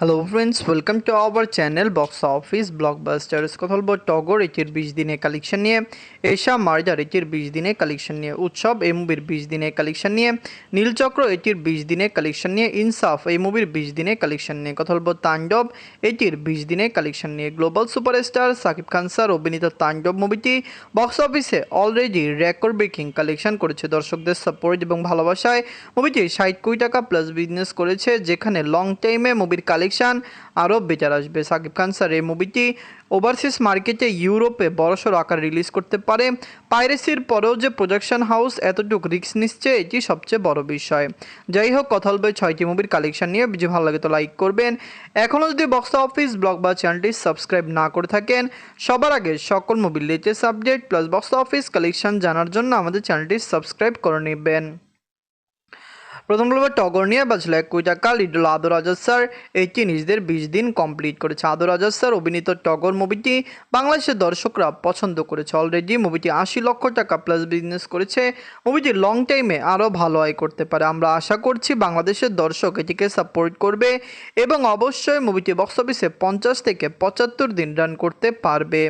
Hello friends welcome to our channel box office blockbusters কথা বলব টগর এটির বিশ দিনে কালেকশন নিয়ে এশা মার্জার এটির বিশ দিনে কালেকশন নিয়ে উৎসব এই মুভির বিশ দিনে কালেকশন নিয়ে নীলচক্র এটির বিশ দিনে কালেকশন নিয়ে ইনসাফ এই মুভির বিশ দিনে কালেকশন নিয়ে, কথা বলব তাণ্ডব এটির বিশ দিনে কালেকশন নিয়ে global superstar Shakib Khan sir অভিনীত তাণ্ডব মুভিটি বক্স অফিসে অলরেডি রেকর্ড ব্রেকিং কালেকশন করেছে দর্শকদের সাপোর্ট এবং ভালোবাসায়। মুভিটি ষাট কোটি টাকা প্লাস বিজনেস করেছে, যেখানে লং টাইমে মুভির কালেকশন আরও বেটার আসবে। সাকিব খান স্যার, এই মুভিটি ওভারসিজ মার্কেটে ইউরোপে বড়সড় আকার রিলিজ করতে পারে। পাইরেসির পরেও যে প্রোডাকশন হাউস এতটুকু রিস্ক নিচ্ছে, এটি সবচেয়ে বড় বিষয়। যাই হোক, কথা বলবে ছয়টি মুভির কালেকশন নিয়ে। যদি ভালো লাগে তো লাইক করবেন। এখনও যদি বক্স অফিস ব্লগ বা চ্যানেলটি সাবস্ক্রাইব না করে থাকেন, সবার আগে সকল মুভির latest update plus box office collection জানার জন্য আমাদের চ্যানেলটি সাবস্ক্রাইব করে নেবেন। প্রথম বলব টগর নিয়ে বাঁচলো এক কোটি টাকা লিডল আদর আজাদ স্যার এটি নিজেদের বিশ দিন কমপ্লিট করেছে। আদর আজাদ স্যার অভিনীত টগর মুভিটি বাংলাদেশের দর্শকরা পছন্দ করেছে। অলরেডি মুভিটি আশি লক্ষ টাকা প্লাস বিজনেস করেছে। মুভিটি লং টাইমে আরও ভালো আয় করতে পারে। আমরা আশা করছি বাংলাদেশের দর্শক এটিকে সাপোর্ট করবে এবং অবশ্যই মুভিটি বক্স অফিসে পঞ্চাশ থেকে পঁচাত্তর দিন রান করতে পারবে।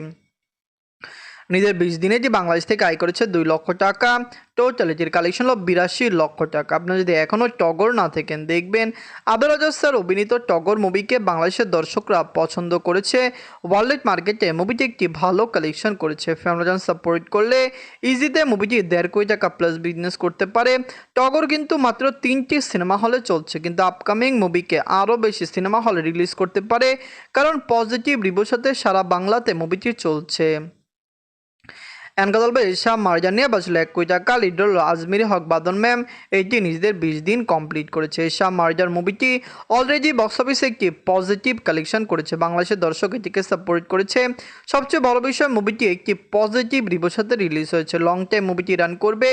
নিজের বিশ দিনে যে বাংলাদেশ থেকে আয় করেছে দুই লক্ষ টাকা। টোটাল এটির কালেকশন হলো বিরাশি লক্ষ টাকা। আপনারা যদি এখনও টগর না থাকেন, দেখবেন আদর স্যার অভিনীত টগর মুভিকে বাংলাদেশের দর্শকরা পছন্দ করেছে। ওয়ার্ল্ড মার্কেটে মুভিটি একটি ভালো কালেকশন করেছে। ফ্যামিলিজন সাপোর্ট করলে ইজিতে মুভিটি দেড় কোটি টাকা প্লাস বিজনেস করতে পারে। টগর কিন্তু মাত্র তিনটি সিনেমা হলে চলছে। কিন্তু আপকামিং মুভিকে আরও বেশি সিনেমা হলে রিলিজ করতে পারে। কারণ পজিটিভ রিভিউর সাথে সারা বাংলাতে মুভিটি চলছে। এনকাদলবে শাহ মারজান নিয়ে বাঁচল এক টাকা লিডল আজমির হক বাদন ম্যাম। এটি নিজেদের বিশ দিন কমপ্লিট করেছে। শাহ মারজার মুভিটি অলরেডি বক্স অফিসে একটি পজিটিভ কালেকশন করেছে। বাংলাদেশের দর্শক এটিকে সাপোর্ট করেছে। সবচেয়ে বড় বিষয়, মুভিটি একটি পজিটিভ রিভিউর সাথে রিলিজ হয়েছে। লং টাইম মুভিটি রান করবে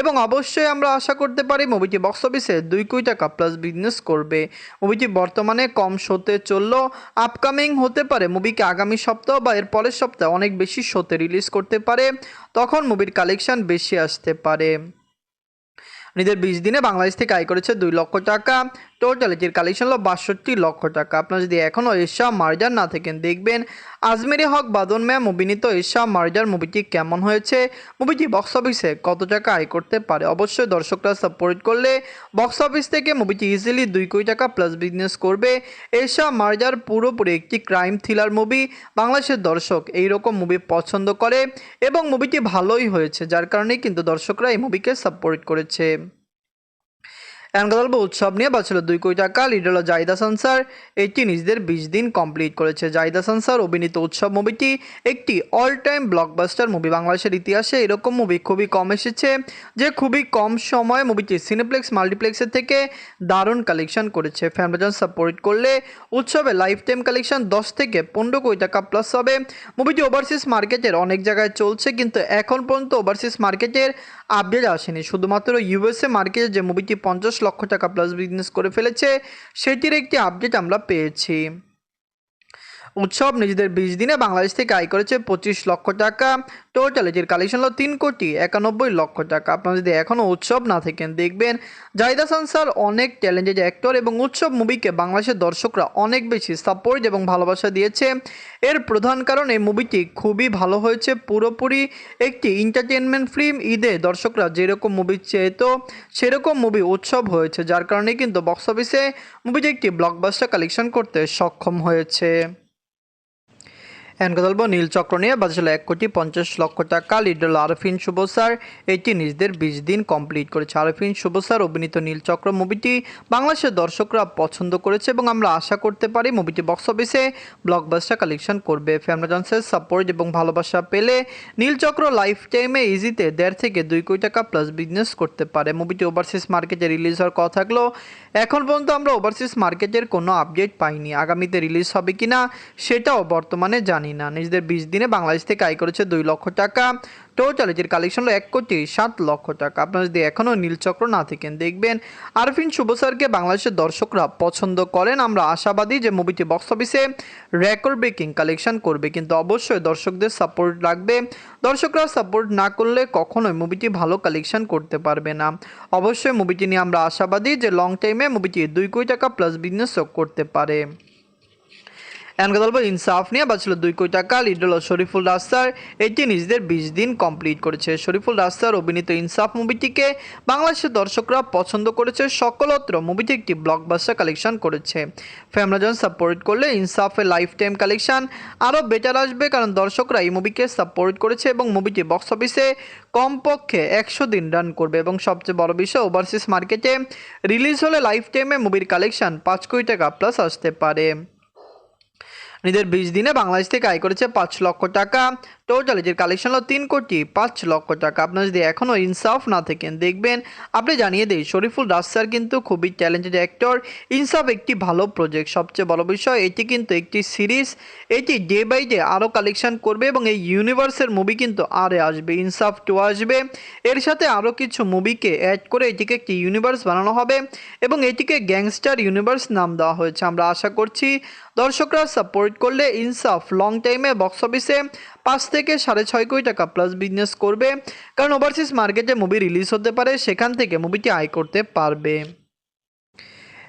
এবং অবশ্যই আমরা আশা করতে পারি মুভিটি বক্স অফিসে দুই কোটি টাকা প্লাস বিজনেস করবে। মুভিটি বর্তমানে কম শোতে চললেও আপকামিং হতে পারে। মুভিকে আগামী সপ্তাহ বা এর পরের সপ্তাহে অনেক বেশি শোতে রিলিজ করতে পারে। তখন মুভির কালেকশন বেশি আসতে পারে। নিজের বিশ দিনে বাংলাদেশ থেকে আয় করেছে দুই লক্ষ টাকা। টোটাল এটির কালেকশন হলো বাষট্টি লক্ষ টাকা। আপনারা যদি এখনও এশা মার্জার না থাকেন, দেখবেন আজমেরি হক বাদন ম্যাম অভিনীত এশা মার্জার মুভিটি কেমন হয়েছে? মুভিটি বক্স অফিসে কত টাকা আয় করতে পারে? অবশ্যই দর্শকরা সাপোর্ট করলে বক্স অফিস থেকে মুভিটি ইজিলি দুই কোটি টাকা প্লাস বিজনেস করবে। এশা মার্জার পুরোপুরি একটি ক্রাইম থ্রিলার মুভি বাংলাদেশের দর্শক এই রকম মুভি পছন্দ করে এবং মুভিটি ভালোই হয়েছে, যার কারণেই কিন্তু দর্শকরা এই মুভিকে সাপোর্ট করেছে। এনগল্প উৎসব নিয়ে বাঁচল দুই কোটি টাকা লিডল জাহিদা সানসার এটি নিজেদের বিশ দিন কমপ্লিট করেছে। জাহিদা সানসার অভিনীত উৎসব মুভিটি একটি অল টাইম ব্লকবাস্টার মুভি বাংলাদেশের ইতিহাসে এরকম মুভি খুবই কম এসেছে, যে খুবই কম সময়ে মুভিটি সিনেপ্লেক্স মাল্টিপ্লেক্সের থেকে দারুণ কালেকশন করেছে। ফ্যামিলিজন সাপোর্ট করলে উৎসবে লাইফ টাইম কালেকশন দশ থেকে পনেরো কোটি টাকা প্লাস হবে। মুভিটি ওভারসিজ মার্কেটের অনেক জায়গায় চলছে, কিন্তু এখন পর্যন্ত ওভারসিজ মার্কেটের আপডেট আসেনি। শুধুমাত্র ইউএসএ মার্কেটে যে মুভিটি পঞ্চাশ লক্ষ টাকা প্লাস বিজনেস করে ফেলেছে, সেটির একটি আপডেট আমরা পেয়েছি। উৎসব নিজেদের বিশ দিনে বাংলাদেশ থেকে আয় করেছে পঁচিশ লক্ষ টাকা। টোটাল এটির কালেকশন হলো তিন কোটি একানব্বই লক্ষ টাকা। আপনারা যদি এখনও উৎসব না থাকেন, দেখবেন জাহিদা সানসার অনেক ট্যালেন্টেড অ্যাক্টর এবং উৎসব মুভিকে বাংলাদেশের দর্শকরা অনেক বেশি সাপোর্ট এবং ভালোবাসা দিয়েছে। এর প্রধান কারণ এই মুভিটি খুবই ভালো হয়েছে। পুরোপুরি একটি এন্টারটেনমেন্ট ফিল্ম ঈদে দর্শকরা যেরকম মুভি চেয়েতো সেরকম মুভি উৎসব হয়েছে। যার কারণে কিন্তু বক্স অফিসে মুভিটি একটি ব্লকবাস্টার কালেকশন করতে সক্ষম হয়েছে। এনকদল্প নীলচক্র নিয়ে বাজছিল এক কোটি পঞ্চাশ লক্ষ টাকা। লিডল আরফিন শুভসার এটি নিজেদের বিশ দিন কমপ্লিট করেছে। আরফিন শুভসার অভিনীত নীলচক্র মুভিটি বাংলাদেশের দর্শকরা পছন্দ করেছে এবং আমরা আশা করতে পারি মুভিটি বক্স অফিসে ব্লকবাস্টার কালেকশন করবে। ফ্যামিলিজন্সের সাপোর্ট এবং ভালোবাসা পেলে নীলচক্র লাইফ টাইমে ইজিতে দেড় থেকে দুই কোটি টাকা প্লাস বিজনেস করতে পারে। মুভিটি ওভারসিজ মার্কেটে রিলিজ হওয়ার কথা থাকলেও এখন পর্যন্ত আমরা ওভারসিজ মার্কেটের কোনো আপডেট পাইনি। আগামীতে রিলিজ হবে কি না সেটাও বর্তমানে জানি না। নিজেদের বিশ দিনে বাংলাদেশ থেকে আয় করেছে দুই লক্ষ টাকা। টোটাল এটির কালেকশন হলো এক কোটি সাত লক্ষ টাকা। আপনারা যদি এখনও নীলচক্র না থাকেন, দেখবেন আরফিন শুভ স্যারকে বাংলাদেশের দর্শকরা পছন্দ করেন। আমরা আশাবাদী যে মুভিটি বক্স অফিসে রেকর্ড ব্রেকিং কালেকশন করবে। কিন্তু অবশ্যই দর্শকদের সাপোর্ট লাগবে। দর্শকরা সাপোর্ট না করলে কখনোই মুভিটি ভালো কালেকশন করতে পারবে না। অবশ্যই মুভিটি নিয়ে আমরা আশাবাদী যে লং টাইমে মুভিটি দুই কোটি টাকা প্লাস বিজনেসও করতে পারে। এনকে ইনসাফ নিয়ে বাঁচল দুই কোটি টাকা লিড হলো শরীফুল রাস্তার। এটি নিজেদের বিশ দিন কমপ্লিট করেছে। শরীফুল রাস্তার অভিনীত ইনসাফ মুভিটিকে বাংলাদেশের দর্শকরা পছন্দ করেছে, সকলত্র মুভিটি একটি ব্লকবাস্টার কালেকশন করেছে। ফ্যামরাজন সাপোর্ট করলে ইনসাফের লাইফ টাইম কালেকশন আরও বেটার আসবে, কারণ দর্শকরা এই মুভিকে সাপোর্ট করেছে এবং মুভিটি বক্স অফিসে কমপক্ষে একশো দিন রান করবে এবং সবচেয়ে বড় বিষয় ওভারসিজ মার্কেটে রিলিজ হলে লাইফ টাইমে মুভির কালেকশন পাঁচ কোটি টাকা প্লাস আসতে পারে। নিজের বিশ দিনে বাংলাদেশ থেকে আয় করেছে পাঁচ লক্ষ টাকা। টোটাল এটির কালেকশন হলো তিন কোটি পাঁচ লক্ষ টাকা। আপনার যদি এখনও ইনসাফ না থাকেন, দেখবেন আপনি জানিয়ে দিই, শরীফুল রাস্তার কিন্তু খুবই ট্যালেন্টেড অ্যাক্টর ইনসাফ একটি ভালো প্রজেক্ট সবচেয়ে বড় বিষয়, এটি কিন্তু একটি সিরিজ এটি ডে বাই ডে আরও কালেকশন করবে এবং এই ইউনিভার্সের মুভি কিন্তু আরে আসবে, ইনসাফ টু আসবে। এর সাথে আরও কিছু মুভিকে অ্যাড করে এটিকে একটি ইউনিভার্স বানানো হবে এবং এটিকে গ্যাংস্টার ইউনিভার্স নাম দেওয়া হয়েছে। আমরা আশা করছি দর্শকরা সাপোর্ট করলে ইনসাফ লং টাইমে বক্স অফিসে পাঁচ থেকে সাড়ে ছয় কোটি টাকা প্লাস বিজনেস করবে। কারণ ওভারসিজ মার্কেটে মুভি রিলিজ হতে পারে, সেখান থেকে মুভিটি আয় করতে পারবে।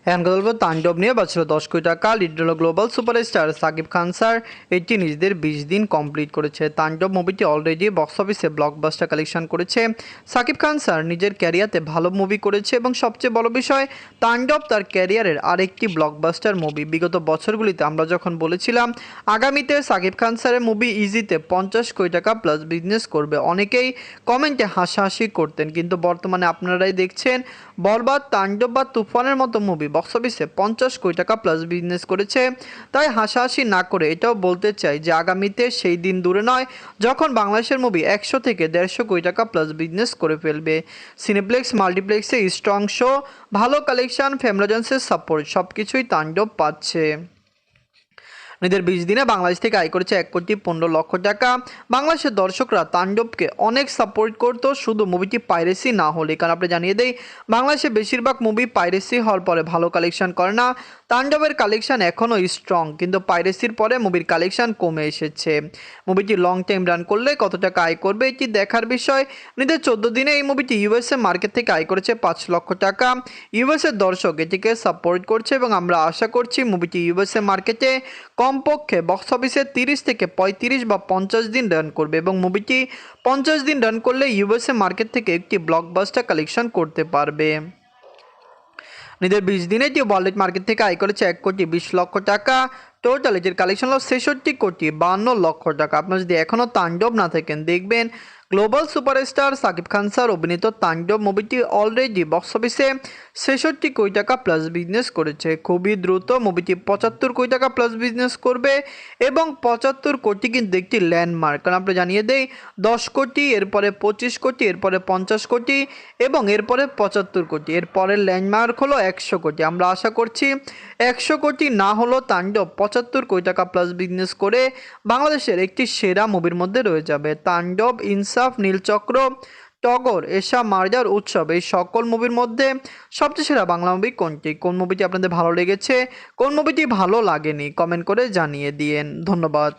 এখন কথা বলব তাণ্ডব নিয়ে বাঁচল দশ কোটি টাকা লিড হলো global superstar Shakib Khan sir. এটি নিজেদের বিশ দিন কমপ্লিট করেছে। তাণ্ডব মুভিটি অলরেডি বক্স অফিসে ব্লকবাস্টার কালেকশন করেছে। সাকিব খান স্যার নিজের ক্যারিয়ারে ভালো মুভি করেছে এবং সবচেয়ে বড় বিষয়, তাণ্ডব তার ক্যারিয়ারের আরেকটি ব্লকবাস্টার মুভি। বিগত বছরগুলিতে আমরা যখন বলেছিলাম, আগামীতে সাকিব খান স্যারের মুভি ইজিতে পঞ্চাশ কোটি টাকা প্লাস বিজনেস করবে, অনেকেই কমেন্টে হাসাহাসি করতেন। কিন্তু বর্তমানে আপনারাই দেখছেন, বরবাদ, তাণ্ডব বা তুফানের মতো মুভি বক্স অফিসে পঞ্চাশ কোটি টাকা প্লাস বিজনেস করেছে। তাই হাসাহাসি না করে এটাও বলতে চাই যে আগামীতে সেই দিন দূরে নয় যখন বাংলাদেশের মুভি একশো থেকে দেড়শো কোটি টাকা প্লাস বিজনেস করে ফেলবে। সিনেপ্লেক্স মাল্টিপ্লেক্সে স্ট্রং শো ভালো কালেকশন ফ্যামিলাজেন্সের সাপোর্ট সব কিছুই তাণ্ডব পাচ্ছে। নিজের বিশ দিনে বাংলাদেশ থেকে আয় করেছে এক কোটি পনেরো লক্ষ টাকা। বাংলাদেশের দর্শকরা তাণ্ডবকে অনেক সাপোর্ট করত, শুধু মুভিটি পাইরেসি না হলে। কারণ আপনি জানিয়ে দেয় বাংলাদেশে বেশিরভাগ মুভি পাইরেসি হওয়ার পরে ভালো কালেকশন করে না। তাণ্ডবের কালেকশন এখনও স্ট্রং কিন্তু পাইরেসির পরে মুভির কালেকশন কমে এসেছে। মুভিটি লং টাইম রান করলে কত টাকা আয় করবে এটি দেখার বিষয়। নিজের চোদ্দ দিনে এই মুভিটি ইউএসএ মার্কেট থেকে আয় করেছে পাঁচ লক্ষ টাকা। ইউএসএর দর্শক এটিকে সাপোর্ট করছে এবং আমরা আশা করছি মুভিটি ইউএসএ মার্কেটে কমপক্ষে বক্স অফিসে তিরিশ থেকে পঁয়ত্রিশ বা পঞ্চাশ দিন রান করবে এবং মুভিটি পঞ্চাশ দিন রান করলে ইউএসএ মার্কেট থেকে একটি ব্লকবাস্টার কালেকশন করতে পারবে। নিজের বিশ দিনে যে ওয়ালেট মার্কেট থেকে আয় করেছে এক কোটি বিশ লক্ষ টাকা টোটাল এটির কালেকশন হলো ছেষট্টি কোটি বান্ন লক্ষ টাকা। আপনার যদি এখনও তাণ্ডব না থাকেন, দেখবেন global superstar Shakib Khan sir অভিনীত তাণ্ডব মুভিটি অলরেডি বক্স অফিসে ছেষট্টি কোটি টাকা প্লাস বিজনেস করেছে। খুবই দ্রুত মুভিটি পঁচাত্তর কোটি টাকা প্লাস বিজনেস করবে এবং পঁচাত্তর কোটি কিন্তু একটি ল্যান্ডমার্ক কারণ আমরা জানিয়ে দেই, দশ কোটি, এরপরে পঁচিশ কোটি, এরপরে পঞ্চাশ কোটি এবং এরপরে পঁচাত্তর কোটি। এরপরের ল্যান্ডমার্ক হলো একশো কোটি। আমরা আশা করছি একশো কোটি না হলো তাণ্ডব পঁচাত্তর কোটি টাকা প্লাস বিজনেস করে বাংলাদেশের একটি সেরা মুভির মধ্যে রয়ে যাবে। তাণ্ডব ইনসাফ, নীলচক্র, টগর, এশা, মার্জার উৎসব, এই সকল মুভির মধ্যে সবচেয়ে সেরা বাংলা মুভি কোনটি? কোন মুভিটি আপনাদের ভালো লেগেছে? কোন মুভিটি ভালো লাগেনি? কমেন্ট করে জানিয়ে দিয়েন। ধন্যবাদ।